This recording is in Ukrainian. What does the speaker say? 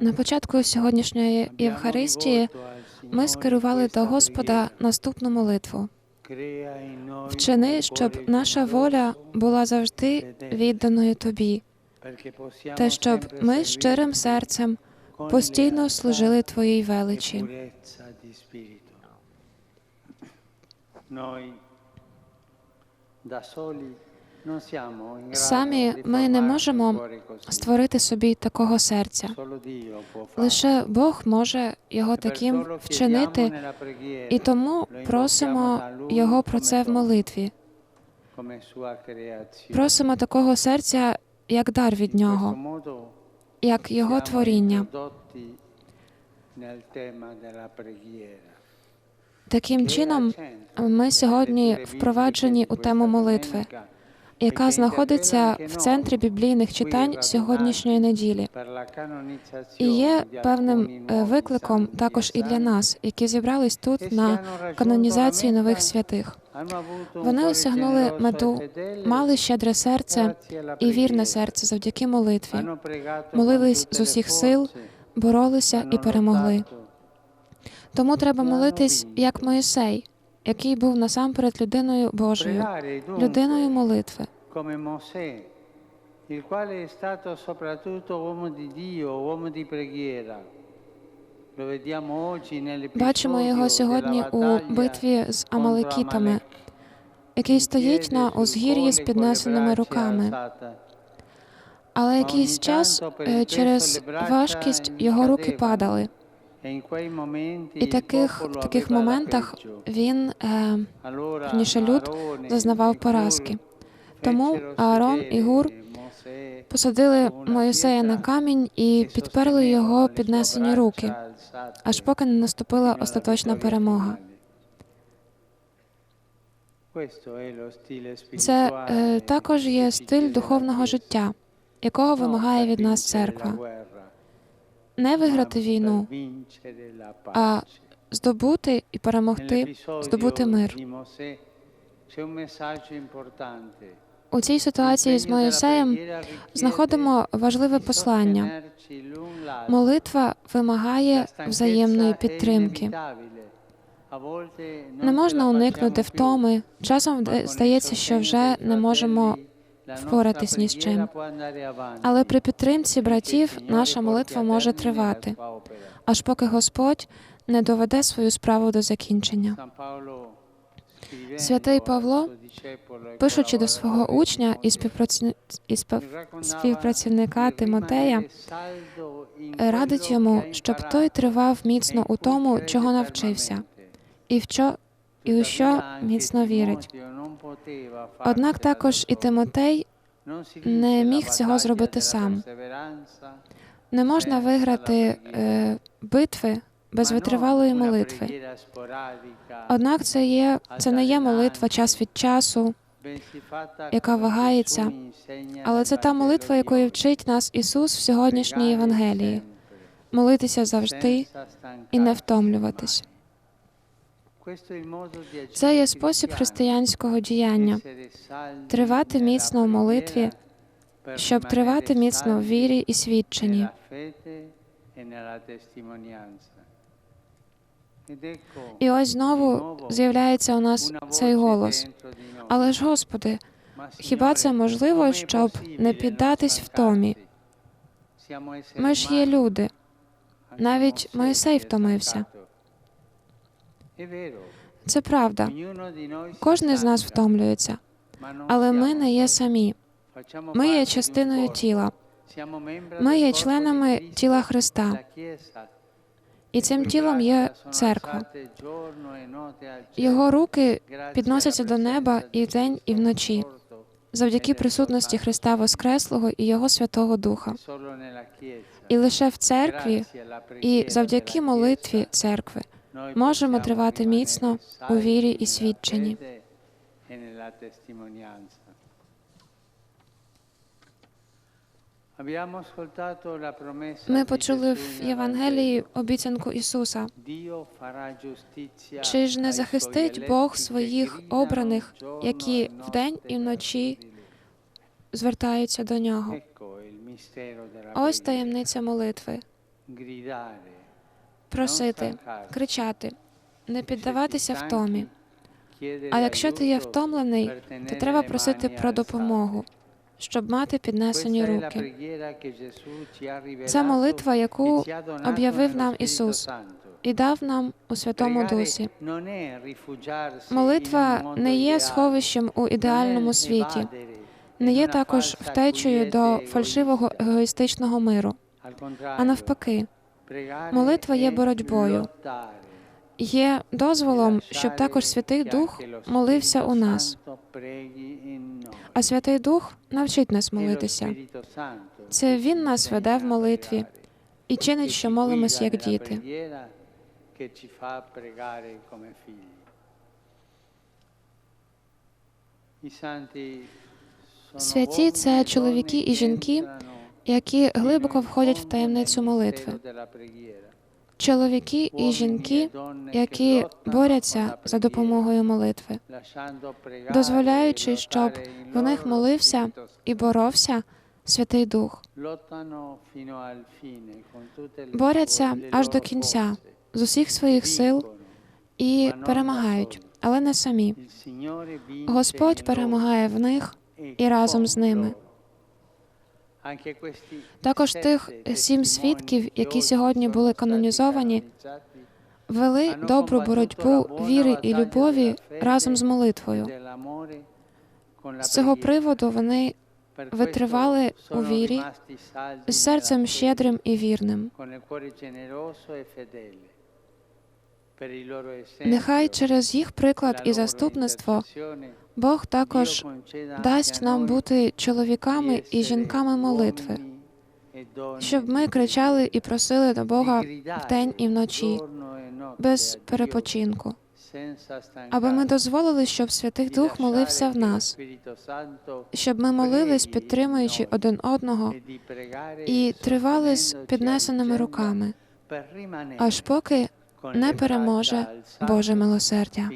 На початку сьогоднішньої Євхаристії ми скерували до Господа наступну молитву. Вчини, щоб наша воля була завжди відданою тобі, та щоб ми щирим серцем постійно служили Твоїй e величі. purezza. Noi da soli Самі ми не можемо створити собі такого серця. Лише Бог може його таким вчинити, і тому просимо Його про це в молитві. Просимо такого серця, як дар від нього, як його творіння. Таким чином, ми сьогодні впроваджені у тему молитви, яка знаходиться в центрі біблійних читань сьогоднішньої неділі. І є певним е, викликом також і для нас, які зібрались тут на канонізації нових святих. Вони осягнули мету, мали щедре серце і вірне серце завдяки молитві, молились з усіх сил, боролися і перемогли. Тому треба молитись як Моїсей, який був насамперед людиною Божою, людиною молитви. il quale è stato soprattutto uomo di Dio, uomo di preghiera. Бачимо його сьогодні у битві з Амалекітами, який стоїть на узгір'ї з піднесеними руками. Але якийсь час е, через важкість його руки падали. І таких, в таких моментах він е, Верніше, люд зазнавав поразки. Тому Аарон і Гур посадили Моїсея на камінь і підперли його піднесені руки, аж поки не наступила остаточна перемога. Це е, також є стиль духовного життя, якого вимагає від нас церква. Не виграти війну, а здобути і перемогти, здобути мир. У цій ситуації з Моїсеєм знаходимо важливе послання. Молитва вимагає взаємної підтримки. Не можна уникнути втоми. Часом здається, що вже не можемо впоратись ні з чим. Але при підтримці братів наша молитва може тривати, аж поки Господь не доведе свою справу до закінчення. Святий Павло, Пишучи до свого учня і співпрацівника Тимотея, in радить йому, щоб той тривав міцно у тому, чого навчився, і в що і у що міцно вірить. Однак також і. Тимотей не міг цього зробити сам. Не можна виграти е, битви без витривалої молитви. Однак це є це не є молитва час від часу, яка вагається, але це та молитва, oggi. вчить нас Ісус в сьогоднішній Євангелії. Молитися завжди і не втомлюватись. mai. Questo è il modo di agire Це є спосіб християнського діяння, тривати міцно в молитві, щоб тривати міцно в вірі і свідченні. e І ось знову з'являється у нас цей голос. Але ж, Господи, хіба це можливо, щоб не піддатись втомі? Ми ж є люди. Навіть è втомився. Це правда. Кожен з нас втомлюється, але ми не є самі. Ми є частиною тіла. Ми є членами тіла Христа, і цим тілом є церква. e Його руки підносяться до неба і di вдень, і вночі, завдяки присутності Христа Воскреслого і Його Святого Духа. e. І лише в церкві і завдяки молитві церкви можемо тривати міцно у вірі і свідченні. e Ми почули в Євангелії обіцянку Ісуса. Чи ж не захистить Бог своїх обраних, які e вдень і вночі звертаються до нього? Ось таємниця молитви. Просити, кричати, не піддаватися втомі. А якщо ти є втомлений, то треба просити про допомогу, щоб мати піднесені руки. Це молитва, яку об'явив нам Ісус і дав нам у Святому Дусі. Молитва не є сховищем у ідеальному світі, не є також втечею до фальшивого егоїстичного миру. А навпаки, молитва є боротьбою. є дозволом, щоб також Святий Дух молився у нас. А Святий Дух навчить нас молитися. Це Він нас веде в молитві і чинить, що молимось як діти. Святі це чоловіки і жінки, які глибоко входять в таємницю молитви. Чоловіки і жінки, які борються за допомогою молитви, дозволяючи, щоб в них молився і боровся Святий Дух. Борються аж до кінця з усіх своїх сил і перемагають, але не самі. Господь перемагає в них і разом з ними. Також тих сім свідків, які сьогодні були канонізовані, вели добру боротьбу віри і любові разом з молитвою. З цього приводу вони витривали у вірі з серцем щедрим і вірним. Нехай через їх приклад і заступництво Бог також дасть нам бути чоловіками і жінками молитви, щоб ми кричали і просили до Бога вдень і вночі, без перепочинку, аби ми дозволили, щоб Святий Дух молився в нас, щоб ми молились, підтримуючи один одного, і тривали з піднесеними руками, аж поки не переможе Боже милосердя.